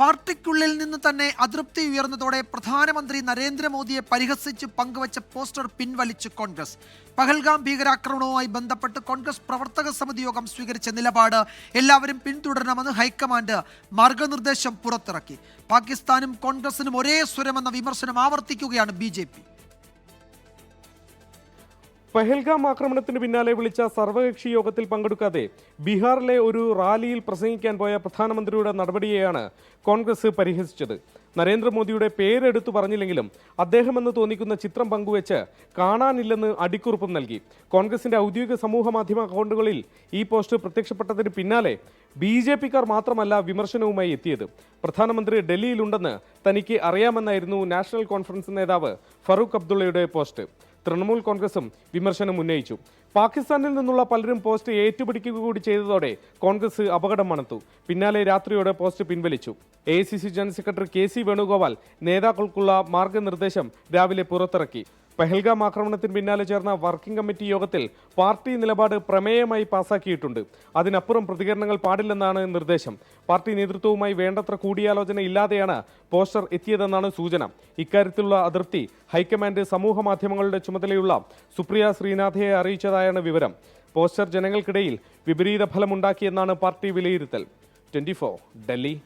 പാർട്ടിക്കുള്ളിൽ നിന്ന് തന്നെ അതൃപ്തി ഉയർന്നതോടെ പ്രധാനമന്ത്രി നരേന്ദ്രമോദിയെ പരിഹസിച്ച് പങ്കുവച്ച പോസ്റ്റർ പിൻവലിച്ചു കോൺഗ്രസ്. പഹൽഗാം ഭീകരാക്രമണവുമായി ബന്ധപ്പെട്ട് കോൺഗ്രസ് പ്രവർത്തക സമിതി യോഗം സ്വീകരിച്ച നിലപാട് എല്ലാവരും പിന്തുടരണമെന്ന് ഹൈക്കമാൻഡ് മാർഗനിർദ്ദേശം പുറത്തിറക്കി. പാകിസ്ഥാനും കോൺഗ്രസിനും ഒരേ സ്വരമെന്ന വിമർശനം ആവർത്തിക്കുകയാണ് ബി പഹൽഗാം ആക്രമണത്തിന് പിന്നാലെ വിളിച്ച സർവകക്ഷി യോഗത്തിൽ പങ്കെടുക്കാതെ ബീഹാറിലെ ഒരു റാലിയിൽ പ്രസംഗിക്കാൻ പോയ പ്രധാനമന്ത്രിയുടെ നടപടിയെയാണ് കോൺഗ്രസ് പരിഹസിച്ചത്. നരേന്ദ്രമോദിയുടെ പേരെടുത്തു പറഞ്ഞില്ലെങ്കിലും അദ്ദേഹമെന്ന് തോന്നിക്കുന്ന ചിത്രം പങ്കുവെച്ച് കാണാനില്ലെന്ന് അടിക്കുറിപ്പും നൽകി. കോൺഗ്രസിന്റെ ഔദ്യോഗിക സമൂഹ മാധ്യമ അക്കൗണ്ടുകളിൽ ഈ പോസ്റ്റ് പ്രത്യക്ഷപ്പെട്ടതിന് പിന്നാലെ ബി ജെ പിക്കാർ മാത്രമല്ല വിമർശനവുമായി എത്തിയത്. പ്രധാനമന്ത്രി ഡൽഹിയിലുണ്ടെന്ന് തനിക്ക് അറിയാമെന്നായിരുന്നു നാഷണൽ കോൺഫറൻസ് നേതാവ് ഫറൂഖ് അബ്ദുള്ളയുടെ പോസ്റ്റ്. തൃണമൂൽ കോൺഗ്രസും വിമർശനം ഉന്നയിച്ചു. പാകിസ്ഥാനിൽ നിന്നുള്ള പലരും പോസ്റ്റ് ഏറ്റുപിടിക്കുക കൂടി ചെയ്തതോടെ കോൺഗ്രസ് അപകടം മണത്തു. പിന്നാലെ രാത്രിയോടെ പോസ്റ്റ് പിൻവലിച്ചു. A general secretary K C Venugopal നേതാക്കൾക്കുള്ള മാർഗനിർദ്ദേശം രാവിലെ പുറത്തിറക്കി. പഹൽഗാം ആക്രമണത്തിന് പിന്നാലെ ചേർന്ന വർക്കിംഗ് കമ്മിറ്റി യോഗത്തിൽ പാർട്ടി നിലപാട് പ്രമേയമായി പാസാക്കിയിട്ടുണ്ട്. അതിനപ്പുറം പ്രതികരണങ്ങൾ പാടില്ലെന്നാണ് നിർദ്ദേശം. പാർട്ടി നേതൃത്വവുമായി വേണ്ടത്ര കൂടിയാലോചന ഇല്ലാതെയാണ് പോസ്റ്റർ എത്തിയതെന്നാണ് സൂചന. ഇക്കാര്യത്തിലുള്ള അതൃപ്തി ഹൈക്കമാൻഡ് സമൂഹ മാധ്യമങ്ങളുടെ ചുമതലയുള്ള സുപ്രിയ ശ്രീനാഥയെ അറിയിച്ചതായാണ് വിവരം. പോസ്റ്റർ ജനങ്ങൾക്കിടയിൽ വിപരീത ഫലമുണ്ടാക്കിയെന്നാണ് പാർട്ടി വിലയിരുത്തൽ. ട്വന്റി ഡൽഹി.